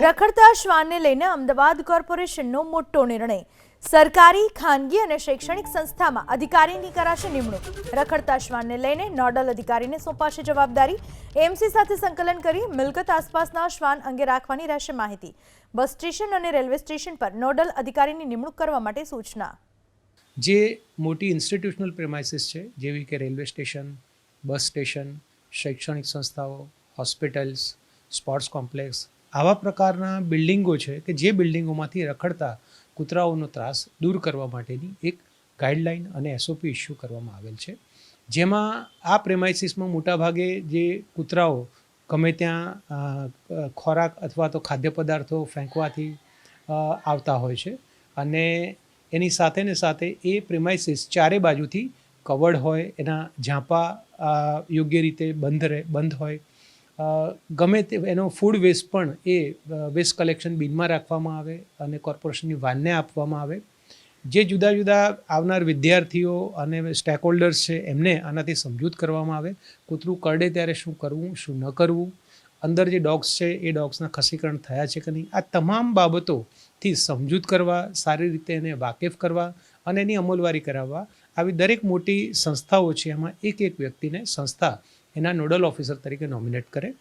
રખડતા શ્વાનને લઈને અમદાવાદ કોર્પોરેશનનો મોટો નિર્ણય. સરકારી, ખાનગી અને શૈક્ષણિક સંસ્થામાં અધિકારીની કરાશે નિમણૂક. રખડતા શ્વાનને લઈને નોડલ અધિકારીને સોંપાશે જવાબદારી. એમસી સાથે સંકલન કરી મિલકત આસપાસના શ્વાન અંગે રાખવાની રહેશે માહિતી. બસ સ્ટેશન અને રેલવે સ્ટેશન પર નોડલ અધિકારીની નિમણૂક કરવા માટે સૂચના. જે મોટી ઇન્સ્ટિટ્યુશનલ પ્રેમાઇસીસ છે, જેવી કે રેલવે સ્ટેશન, બસ સ્ટેશન, શૈક્ષણિક સંસ્થાઓ, હોસ્પિટલ્સ, સ્પોર્ટ્સ કોમ્પ્લેક્સ આવા પ્રકારના બિલ્ડિંગો છે કે જે બિલ્ડિંગોમાંથી રખડતા કૂતરાઓનો ત્રાસ દૂર કરવા માટેની એક ગાઈડલાઈન અને એસઓપી ઇસ્યુ કરવામાં આવેલ છે. જેમાં આ પ્રેમાઇસીસમાં મોટાભાગે જે કૂતરાઓ ગમે ત્યાં ખોરાક અથવા તો ખાદ્ય પદાર્થો ફેંકવાથી આવતા હોય છે. અને એની સાથે ને સાથે એ પ્રિમાઇસીસ ચારે બાજુથી કવર્ડ હોય, એના ઝાંપા યોગ્ય રીતે બંધ રહે, બંધ હોય ગમે તે એનો ફૂડ વેસ્ટ પણ એ વેસ્ટ કલેક્શન બિનમાં રાખવામાં આવે અને કોર્પોરેશનની વાનને આપવામાં આવે. જે જુદા જુદા આવનાર વિદ્યાર્થીઓ અને સ્ટેક હોલ્ડર્સ છે, એમને આનાથી સમજૂત કરવામાં આવે. કૂતરું કરડે ત્યારે શું કરવું, શું ન કરવું? અંદર જે ડોગ્સ છે, એ ડોગ્સના ખસીકરણ થયા છે કે નહીં? આ તમામ બાબતોથી સમજૂત કરવા, સારી રીતે એને વાકેફ કરવા અને એની અમલવારી કરાવવા. આવી દરેક મોટી સંસ્થાઓ છે, એમાં એક એક વ્યક્તિને સંસ્થા એના નોડલ ઓફિસર તરીકે નોમિનેટ કરે.